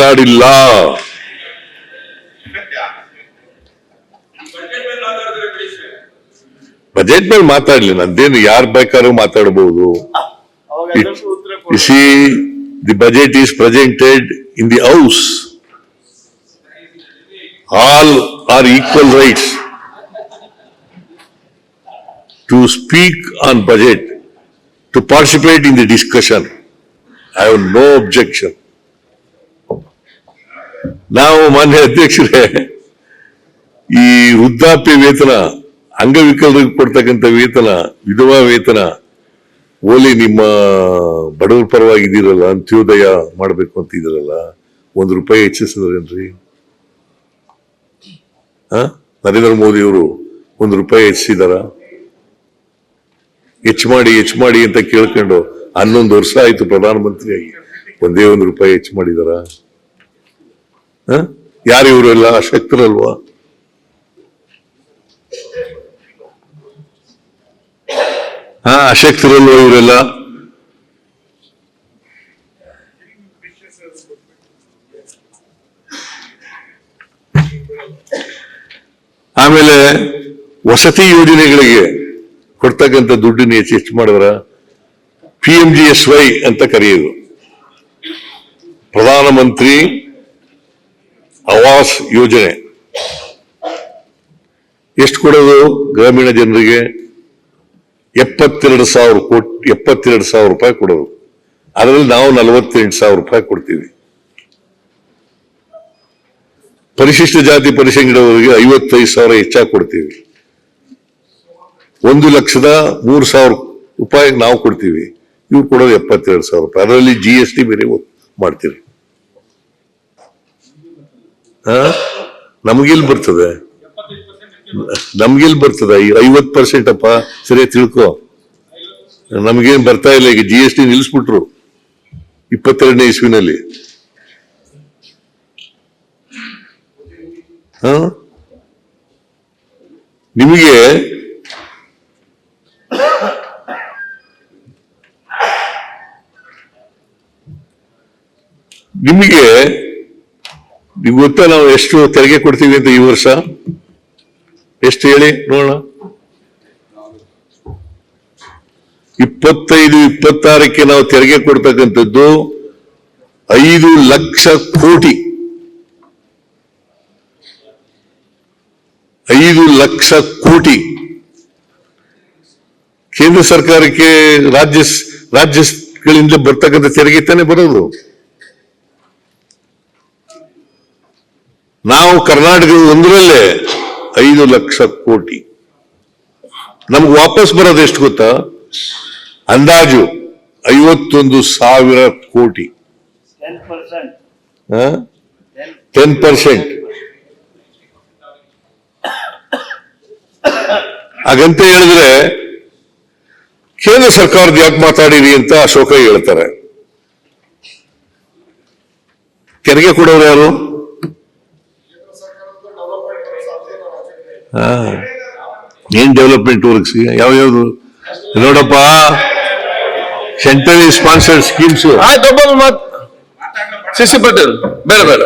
ಮಾತಾಡಿಲ್ಲ ಬಜೆಟ್ ಮೇಲೆ ಮಾತಾಡ್ಲಿ ನಂದೇನು ಯಾರ್ ಬೇಕಾದ್ರೂ ಮಾತಾಡಬಹುದು ಅವಾಗ It- ಅದಕ್ಕೂ ಉತ್ತರ You see, the budget is presented in the house. All are equal rights to speak on budget, to participate in the discussion. I have no objection. ನಾವು ಮಾನ್ಯ ಅಧ್ಯಕ್ಷರೇ, ಈ ವೃದ್ಧಾಪ್ಯ ವೇತನ, ಅಂಗವಿಕಲರಿಗೆ ಕೊಡ್ತಕ್ಕಂಥ ವೇತನ, ವಿಧವಾ ವೇತನ, ಓಲಿ ನಿಮ್ಮ ಬಡವರ ಪರವಾಗಿ ಇದೀರಲ್ಲ, ಅಂತ್ಯೋದಯ ಮಾಡ್ಬೇಕು ಅಂತ ಇದ್ರಲ್ಲ, ಒಂದು ರೂಪಾಯಿ ಹೆಚ್ಚಿಸಿದ್ರೇನ್ರಿ? ಹ ನರೇಂದ್ರ ಮೋದಿ ಅವರು ಒಂದು ರೂಪಾಯಿ ಹೆಚ್ಚಿಸಿದಾರ? ಹೆಚ್ಚು ಮಾಡಿ ಹೆಚ್ಚು ಮಾಡಿ ಅಂತ ಕೇಳ್ಕೊಂಡು ಹನ್ನೊಂದು ವರ್ಷ ಆಯ್ತು ಪ್ರಧಾನಮಂತ್ರಿಯಾಗಿ, ಒಂದೇ ಒಂದು ರೂಪಾಯಿ ಹೆಚ್ಚು ಮಾಡಿದಾರ? ಯಾರು ಇವರೆಲ್ಲ ಶಕ್ತರಲ್ವಾ ಹಾ ಅಶಕ್ತರಲ್ವ ಇವರೆಲ್ಲ? ಆಮೇಲೆ ವಸತಿ ಯೋಜನೆಗಳಿಗೆ ಕೊಡ್ತಕ್ಕಂಥ ದುಡ್ಡನ್ನು ಹೆಚ್ಚು ಹೆಚ್ಚು ಮಾಡಿದ್ರ P M G S Y ಅಂತ ಕರೆಯೋದು. ಪ್ರಧಾನಮಂತ್ರಿ ಆವಾಸ್ ಯೋಜನೆ. ಎಷ್ಟು ಕೊಡೋದು ಗ್ರಾಮೀಣ ಜನರಿಗೆ? ಎಪ್ಪತ್ತೆರಡು ಸಾವಿರ ಕೋಟಿ, ಎಪ್ಪತ್ತೆರಡು ಸಾವಿರ ರೂಪಾಯಿ ಕೊಡೋದು. ಅದರಲ್ಲಿ ನಾವು ನಲವತ್ತೆಂಟು ಸಾವಿರ ರೂಪಾಯಿ ಕೊಡ್ತೀವಿ. ಪರಿಶಿಷ್ಟ ಜಾತಿ ಪರಿಶಂಗಿಡವರಿಗೆ ಐವತ್ತೈದು ಸಾವಿರ ಹೆಚ್ಚಾಗಿ ಕೊಡ್ತೀವಿ. ಒಂದು ಲಕ್ಷದ ಮೂರು ಸಾವಿರ ರೂಪಾಯಿ ನಾವು ಕೊಡ್ತೀವಿ. ಇವ್ರು ಕೊಡೋದು ಎಪ್ಪತ್ತೆರಡು ಸಾವಿರ ರೂಪಾಯಿ. ಅದರಲ್ಲಿ ಜಿ ಎಸ್ ಟಿ ಬೇರೆ ಮಾಡ್ತೀವಿ ನಮಗಿಲ್ ಬರ್ತದೆ. ನಮ್ಗೆಲ್ ಬರ್ತದ? ಐವತ್ ಪರ್ಸೆಂಟ್ ಅಪ್ಪ ಸರಿ ತಿಳ್ಕೊ. ನಮ್ಗೇನ್ ಬರ್ತಾ ಇಲ್ಲ, ಈಗ ಜಿ ಎಸ್ ಟಿ ನಿಲ್ಸ್ಬಿಟ್ರು ಇಪ್ಪತ್ತೆರಡನೇ ಇಸ್ವಿನಲ್ಲಿ. ಹ? ನಿಮಗೆ ನಿಮಗೆ ನಿಮ್ಗೆ ಗೊತ್ತಾ ನಾವು ಎಷ್ಟು ತೆರಿಗೆ ಕೊಡ್ತೀವಿ ಅಂತ ಈ ವರ್ಷ? ಎಷ್ಟು ಹೇಳಿ ನೋಡೋಣ. ಇಪ್ಪತ್ತೈದು, ಇಪ್ಪತ್ತಾರಕ್ಕೆ ನಾವು ತೆರಿಗೆ ಕೊಡ್ತಕ್ಕಂಥದ್ದು ಐದು ಲಕ್ಷ ಕೋಟಿ. ಐದು ಲಕ್ಷ ಕೋಟಿ. ಕೇಂದ್ರ ಸರ್ಕಾರಕ್ಕೆ ರಾಜ್ಯ ರಾಜ್ಯಗಳಿಂದ ಬರ್ತಕ್ಕಂಥ ತೆರಿಗೆ ತಾನೇ ಬರೋದು. ನಾವು ಕರ್ನಾಟಕದ ಒಂದರಲ್ಲೇ ಐದು ಲಕ್ಷ ಕೋಟಿ. ನಮ್ಗೆ ವಾಪಸ್ ಬರೋದು ಎಷ್ಟು ಗೊತ್ತಾ? ಅಂದಾಜು ಐವತ್ತೊಂದು ಸಾವಿರ ಕೋಟಿ. ಟೆನ್ ಪರ್ಸೆಂಟ್ ಹಾಗಂತ ಹೇಳಿದ್ರೆ, ಕೇಂದ್ರ ಸರ್ಕಾರದ ಯಾಕೆ ಮಾತಾಡಿರಿ ಅಂತ ಅಶೋಕ ಹೇಳ್ತಾರೆ. ತೆರಿಗೆ ಕೊಡೋರು ಯಾರು ಹಾ. ಏನ್ ಡೆವಲಪ್ಮೆಂಟ್ ವರ್ಕ್ಸ್ ಯಾವ್ಯಾವ್ದು ನೋಡಪ್ಪ. ಸೆಂಟ್ರಲಿ ಸ್ಪಾನ್ಸರ್ಡ್ ಸ್ಕೀಮ್ಸ್ ಮಾತ್. ಸಿ ಸಿ ಪಟೇಲ್ ಬೇಡ ಬೇಡ.